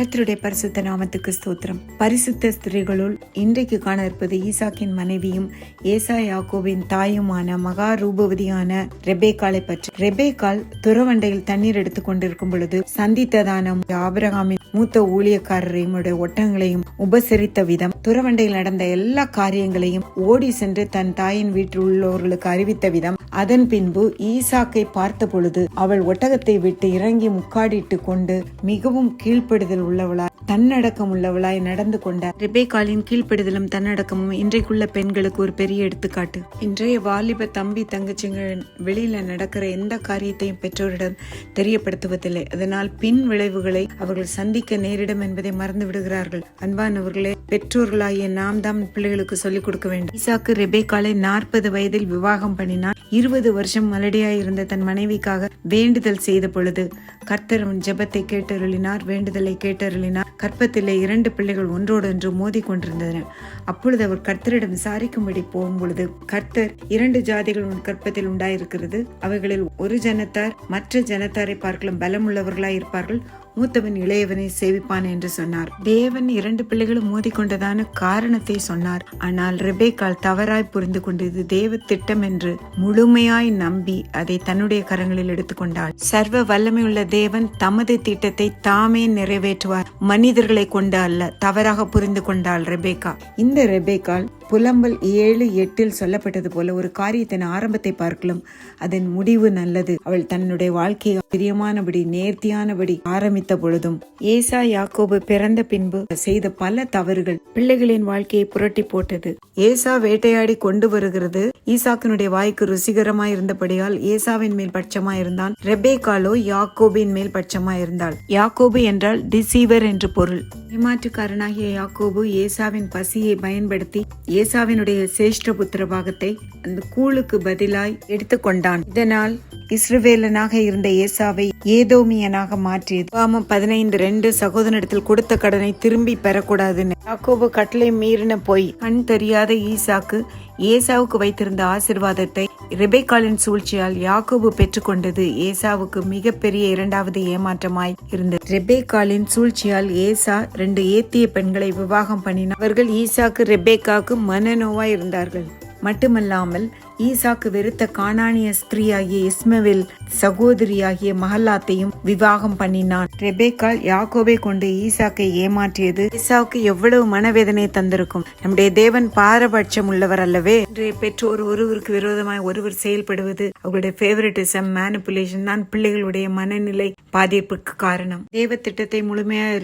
கத்தருடைய பரிசுத்த நாமத்துக்கு ஸ்தோத்திரம். பரிசுத்த ஸ்திரீகளுள் இன்றைக்கு காண இருப்பது ஈசாக்கின் மனைவியும் ஏசா யாக்கோவின் தாயுமான மகா ரூபவதியான ரெபேக்காலை பற்றி. ரெபேக்கால் துறவண்டையில் தண்ணீர் எடுத்துக் கொண்டிருக்கும் பொழுது சந்தித்ததான ஆபிரகாமின் மூத்த ஊழியக்காரரையும் ஒட்டங்களையும் உபசரித்த விதம் துறவண்டையில் நடந்த எல்லா காரியங்களையும் ஓடி சென்று தன் தாயின் வீட்டில் உள்ளவர்களுக்கு அறிவித்த விதம். அதன் பின்பு ஈசாக்கை பார்த்த பொழுது அவள் ஒட்டகத்தை விட்டு இறங்கி முக்காடிட்டு கொண்டு மிகவும் கீழ்ப்படுதல் உள்ளவளாய் தன்னடக்கம் உள்ளவளாய் நடந்து கொண்டார் ரிபேகாலின் கீழ்ப்படுதலும் தன்னடக்கமும் இன்றைக்குள்ள பெண்களுக்கு ஒரு பெரிய எடுத்துக்காட்டு. இன்றைய வாலிப தம்பி தங்கச்சிங்க வெளியில நடக்கிற எந்த காரியத்தையும் பெற்றோரிடம் தெரியப்படுத்துவதில்லை. அதனால் பின் விளைவுகளை அவர்கள் சந்திக்க நேரிடும் என்பதை மறந்து விடுகிறார்கள். அன்பானவர்களே பெற்றோர்களாகிய நாம் தான் பிள்ளைகளுக்கு சொல்லிக் கொடுக்க வேண்டும். ஈசாக்கு ரெபேக்காலை நாற்பது வயதில் விவாகம் பண்ணினார் இருபது வருஷம் மலடியாய் இருந்த தன் மனைவிக்காக வேண்டுதல் செய்த பொழுது கர்த்தர் அவன் ஜெபத்தை கேட்டருளினார் வேண்டுதலை கேட்டருளினார். கற்பத்திலே இரண்டு பிள்ளைகள் ஒன்றோடொன்று மோதி கொண்டிருந்தன அப்பொழுது அவர் கர்த்தரிடம் விசாரிக்கும்படி போகும் பொழுது கர்த்தர் இரண்டு ஜாதிகள் உன் கற்பத்தில் உண்டாயிருக்கிறது. அவைகளில் ஒரு ஜனத்தார் மற்ற ஜனத்தாரை பார்க்கலாம் பலமுள்ளவர்களாய் இருப்பார்கள் மூத்தவன் இளையவனை சேவிப்பான் என்று சொன்னார். தேவன் இரண்டு பிள்ளைகளும் மோதிக்கொண்டதான காரணத்தை சொன்னார். ஆனால் ரெபேக்கால் தவறாய் புரிந்து கொண்டது தேவ திட்டம் என்று முழுமையாய் நம்பி அதை தன்னுடைய கரங்களில் எடுத்துக்கொண்டாள். சர்வ வல்லமையுள்ள தேவன் தமது திட்டத்தை தாமே நிறைவேற்றுவார். மனிதர்களை கொண்டு அல்ல தவறாக புரிந்து கொண்டாள் ரெபேக்கா. இந்த ரெபேக்கால் புலம்பல் ஏழு எட்டில் சொல்லப்பட்டது போல ஒரு காரியத்தின் ஆரம்பத்தை பார்க்கலாம். அதன் முடிவு நல்லது. அவள் தன்னுடைய வாழ்க்கையை பிரியமானபடி நேர்த்தியானபடி ஆரம்பித்த பொழுதும் ஏசா யாக்கோபு பிறந்த பின்பு செய்த பல தவறுகள் பிள்ளைகளின் வாழ்க்கையை புரட்டி போட்டது. ஏசா வேட்டையாடி கொண்டு வருகிறது. ஈசாக்கினுடைய வாய்க்கு ருசிகரமாய் இருந்தபடியால் ஏசாவின் மேல் பட்சமாய் இருந்தான். ரெபேகாலோ யாக்கோபின் மேல் பட்சமாய் இருந்தாள். யாக்கோபு என்றால் டிசீவர் என்று பொருள். ஏமாற்றுக்காரனாகிய யாக்கோபு ஏசாவின் பசியை பயன்படுத்தி ஏசாவினுடைய சேஷ்ட புத்திர பாகத்தை அந்த கூழுக்கு பதிலாய் எடுத்துக்கொண்டான். இதனால் இஸ்ரவேலனாக இருந்த ஏசாவை ஏதோமியனாக மாற்றியது. பாமம் பதினைந்து ரெண்டு சகோதரனிடத்தில் கொடுத்த கடனை திரும்பி பெறக்கூடாதுன்னு. யாக்கோபு கட்டளை மீறின போய் கண் தெரியாத ஈசாக்கு ஏசாவுக்கு வைத்திருந்த ஆசிர்வாதத்தை ரெபேக்காலின் சூழ்ச்சியால் யாக்கோபு பெற்றுக்கொண்டது ஏசாவுக்கு மிகப்பெரிய இரண்டாவது ஏமாற்றமாய் இருந்தது. ரெபேக்காலின் சூழ்ச்சியால் ஏசா ரெண்டு ஏத்திய பெண்களை விவாகம் பண்ணினார் அவர்கள் ஈசாக்கு ரெபேக்காக்கு மனநோவாய் இருந்தார்கள். மட்டுமல்லாமல் ஈசாக்கு வெறுத்த காணானிய ஸ்திரீயாகிய இஸ்மவேல் சகோதரியாகிய மகல்லாத்தையும் விவாகம் பண்ணினான். ரெபேக்கால் யாக்கோபை கொண்டு ஈசாக்கை ஏமாற்றியது. ஈசாவுக்கு எவ்வளவு மனவேதனை தந்திருக்கும். நம்முடைய தேவன் பாரபட்சம் உள்ளவர் அல்லவே. இன்றைய பெற்றோர் ஒருவருக்கு விரோதமாய் ஒருவர் செயல்படுவது அவர்களுடைய ஃபேவரட்டிசம் மேனிப்புலேஷன் தான் பிள்ளைகளுடைய மனநிலை பாதிப்புக்கு காரணம். தேவ திட்டத்தை முழுமையாக